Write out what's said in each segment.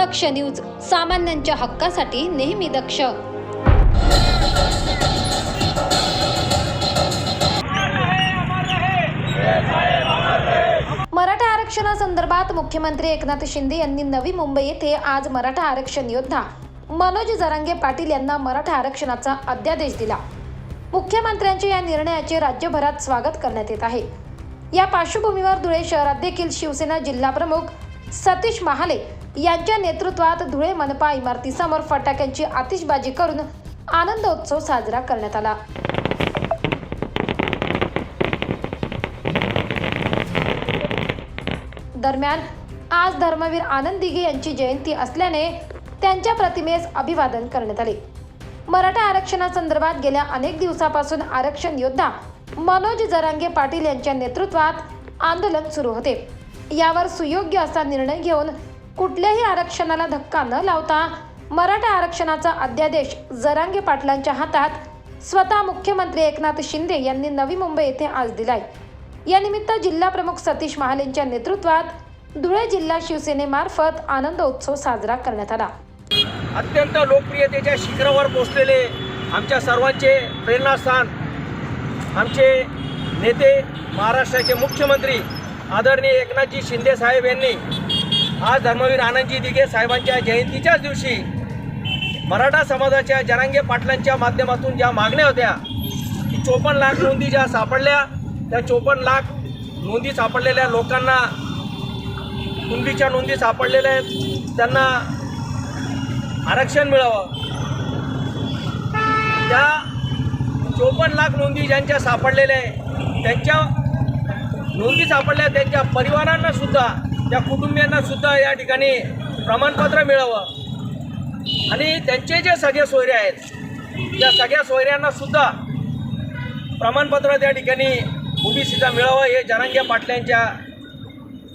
दक्ष news सामान्यांच्या हक्कासाठी नेहमी दक्ष. मराठा आरक्षणासंदर्भात मुख्यमंत्री एकनाथ शिंदे यांनी नवी मुंबई येथे आज मराठा आरक्षण योद्धा मनोज जरांगे पाटील यांना मराठा आरक्षणाचा अध्यादेश दिला. मुख्यमंत्र्यांच्या या निर्णयाचे राज्यभरात स्वागत करण्यात येत आहे. या पार्श्वभूमीवर धुळे शहरात देखील शिवसेना जिल्हा प्रमुख सतीश महाले यांच्या नेतृत्वात धुळे मनपा इमारतीसमोर फटाक्यांची आतिषबाजी करून आनंदोत्सव साजरा करण्यात आला. दरम्यान आज धर्मवीर आनंद दिघे यांची जयंती असल्याने त्यांच्या प्रतिमेस अभिवादन करण्यात आले. मराठा आरक्षणासंदर्भात गेल्या अनेक दिवसापासून आरक्षण योद्धा मनोज जरांगे पाटील यांच्या नेतृत्वात आंदोलन सुरू होते. यावर सुयोग्य असा निर्णय घेऊन कुठल्याही आरक्षणाला धक्का न लावता मराठा आरक्षणाचा अध्यादेश जरांगे पाटलांच्या हातात स्वतः मुख्यमंत्री एकनाथ शिंदे यांनी नवी मुंबई येथे आज दिलाय. यानिमित्त जिल्हा प्रमुख सतीश महालेंच्या नेतृत्वात धुळे जिल्हा शिवसेनेमार्फत आनंद उत्सव साजरा करण्यात आला. अत्यंत लोकप्रियतेच्या शिखरावर पोचलेले आमच्या सर्वांचे प्रेरणास्थान आमचे नेते महाराष्ट्राचे मुख्यमंत्री आदरणीय एकनाथजी शिंदे साहेब यांनी आज धर्मवीर आनंदजी दिघे साहेबांच्या जयंतीच्याच दिवशी मराठा समाजाच्या जनांगे पाटलांच्या माध्यमातून ज्या मागण्या होत्या की चोपन्न लाख नोंदी ज्या सापडल्या त्या चोपन्न लाख नोंदी सापडलेल्या लोकांना कुंडीच्या नोंदी सापडलेल्या आहेत त्यांना आरक्षण मिळावं. त्या चोपन्न लाख नोंदी ज्यांच्या सापडलेल्या आहे त्यांच्या नोंदी सापडल्या त्यांच्या परिवारांना सुद्धा त्या कुटुंबियांना सुद्धा या ठिकाणी प्रमाणपत्र मिळावं. आणि त्यांचे जे सगळे सोयरे आहेत त्या सगळ्या सोयऱ्यांना सुद्धा प्रमाणपत्र त्या ठिकाणी ओबीसीचा मिळावं हे जनांगे पाटल्यांच्या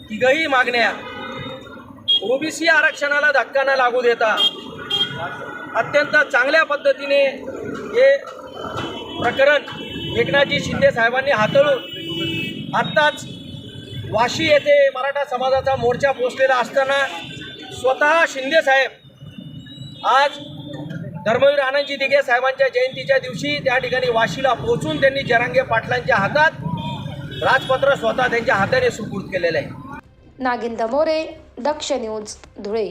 तिघही मागण्या. ओबीसी आरक्षणाला धक्का न लागू देता अत्यंत चांगल्या पद्धतीने हे प्रकरण एकनाथजी शिंदे साहेबांनी हाताळून आत्ताच वाशी येथे मराठा समाजाचा मोर्चा पोचलेला असताना स्वतः शिंदे साहेब आज धर्मवीर आनंदजी दिघे साहेबांच्या जयंतीच्या दिवशी त्या ठिकाणी वाशीला पोहोचून त्यांनी जरांगे पाटलांच्या हातात राजपत्र स्वतः त्यांच्या हाताने सुपूर्द केलेलं आहे. नागिन दमोरे दक्ष न्यूज धुळे.